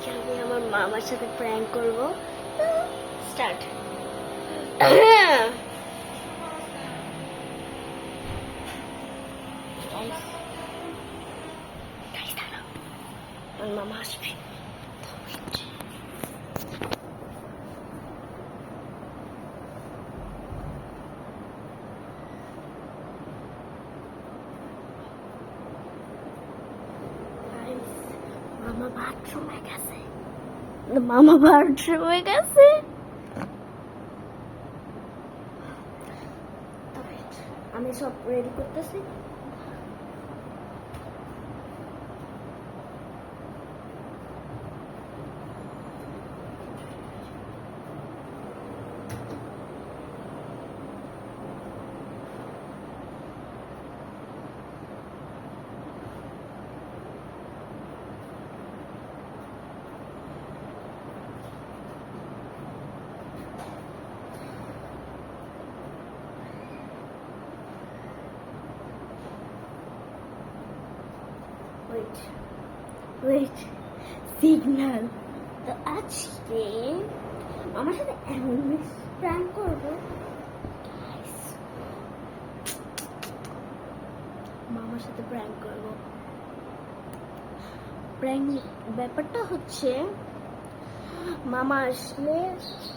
আজকে আমি আমার মামার সাথে প্র্যাঙ্ক করব। স্টার্ট আমার মামা আসবে। মামা বাথরুমে গেছে। মামা বাথরুমে গেছে। আমি সব রেডি করতেছি। ওয়েট ওয়েট সিগন্যাল তো আজকে আমার সাথে এমন প্ল্যান করব। মামার সাথে প্র্যাঙ্ক করব। প্র্যাঙ্ক ব্যাপারটা হচ্ছে, মামা আসলে,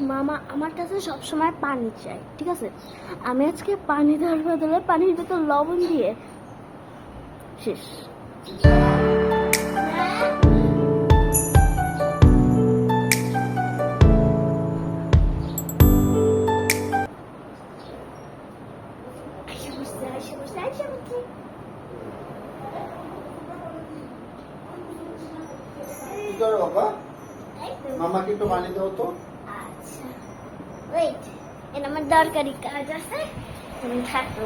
মামা আমার কাছে সবসময় পানি চাই ঠিক আছে? আমি আজকে পানি দেওয়ার বদলে পানির ভেতর লবণ দিয়ে, শেষ। কি তো। আচ্ছা এটা আমার দরকারি কাজ আছে তুমি থাকো।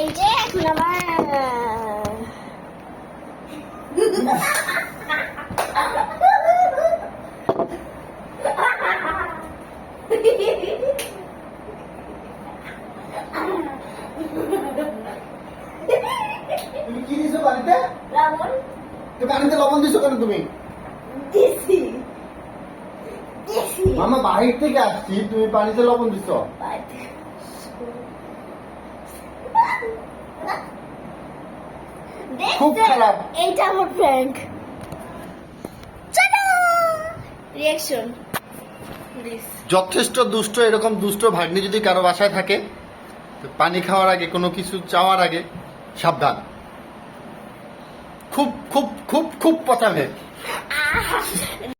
এই যে এখন আমার তুমি কি দিছো পানিতে? লবণ। তো পানিতে লবণ দিছো কেন তুমি? দিছি। দিছি। মামা বাহির থেকে আসছি তুমি পানিতে লবণ দিছো। খুব খারাপ। এইটা আমার প্র্যাঙ্ক রিয়াকশন যথেষ্ট দুষ্ট এরকম দুষ্ট ভাগ্নি যদি কারও বাসায় থাকে পানি খাওয়ার আগে কোনো কিছু চাওয়ার আগে সাবধান। খুব খুব খুব খুব পচাবে